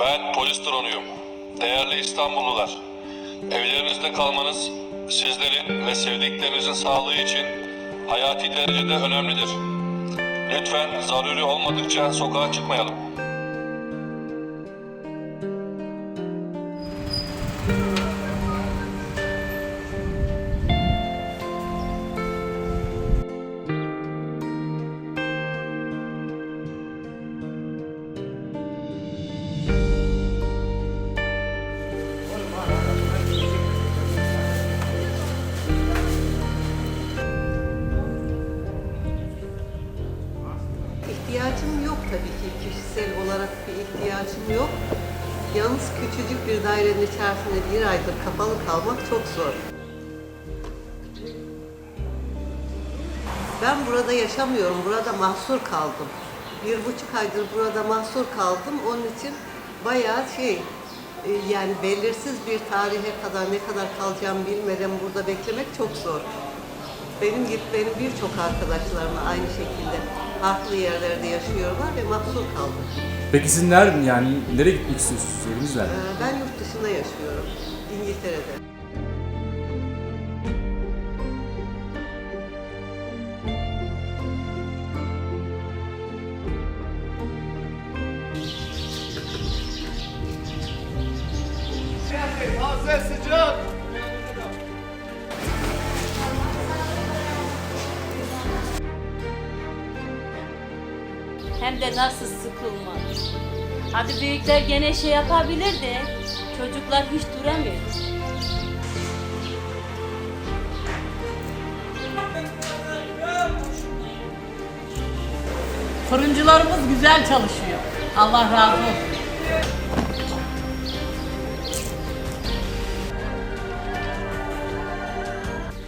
Ben polis dronuyum. Değerli İstanbullular, evlerinizde kalmanız sizlerin ve sevdiklerinizin sağlığı için hayati derecede önemlidir. Lütfen zaruri olmadıkça sokağa çıkmayalım. Kişisel olarak bir ihtiyacım yok. Yalnız küçücük bir dairenin içerisinde bir aydır kapalı kalmak çok zor. Ben burada yaşamıyorum, burada mahsur kaldım. Bir buçuk aydır burada mahsur kaldım. Onun için bayağı şey, e, yani belirsiz bir tarihe kadar ne kadar kalacağım bilmeden burada beklemek çok zor. Benim gibi benim birçok arkadaşlarım aynı şekilde farklı yerlerde yaşıyorlar ve mahsur kaldım. Peki siz nerede yani nereye gitmek istiyorsunuz? Nerede? Ee, Ben yurt dışında yaşıyorum, İngiltere'de. Hem de nasıl sıkılma. Hadi büyükler gene şey yapabilir de çocuklar hiç duramıyor. Fırıncılarımız güzel çalışıyor. Allah razı olsun.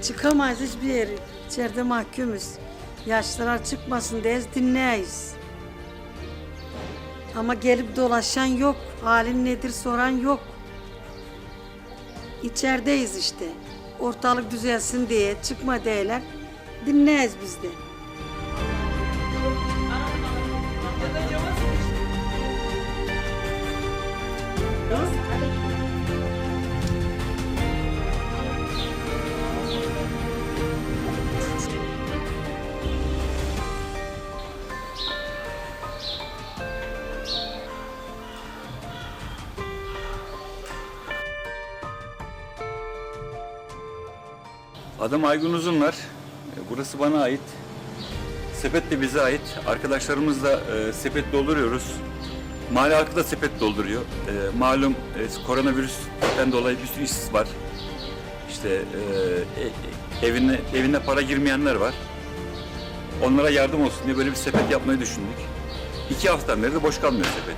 Çıkamayız hiçbir yere. İçeride mahkumuz. Yaşlılar çıkmasın diye dinleyiz. Ama gelip dolaşan yok. Halin nedir soran yok. İçerideyiz işte. Ortalık düzelsin diye çıkma değiller. Dinleyiz biz de. Adım Aygun Uzunlar. E, Burası bana ait. Sepet de bize ait. Arkadaşlarımızla e, sepet dolduruyoruz. Mahalle halkı da sepet dolduruyor. E, malum e, koronavirüsten dolayı bir sürü işsiz var. İşte e, e, evine, evine para girmeyenler var. Onlara yardım olsun diye böyle bir sepet yapmayı düşündük. İki haftadan beri de boş kalmıyor sepet.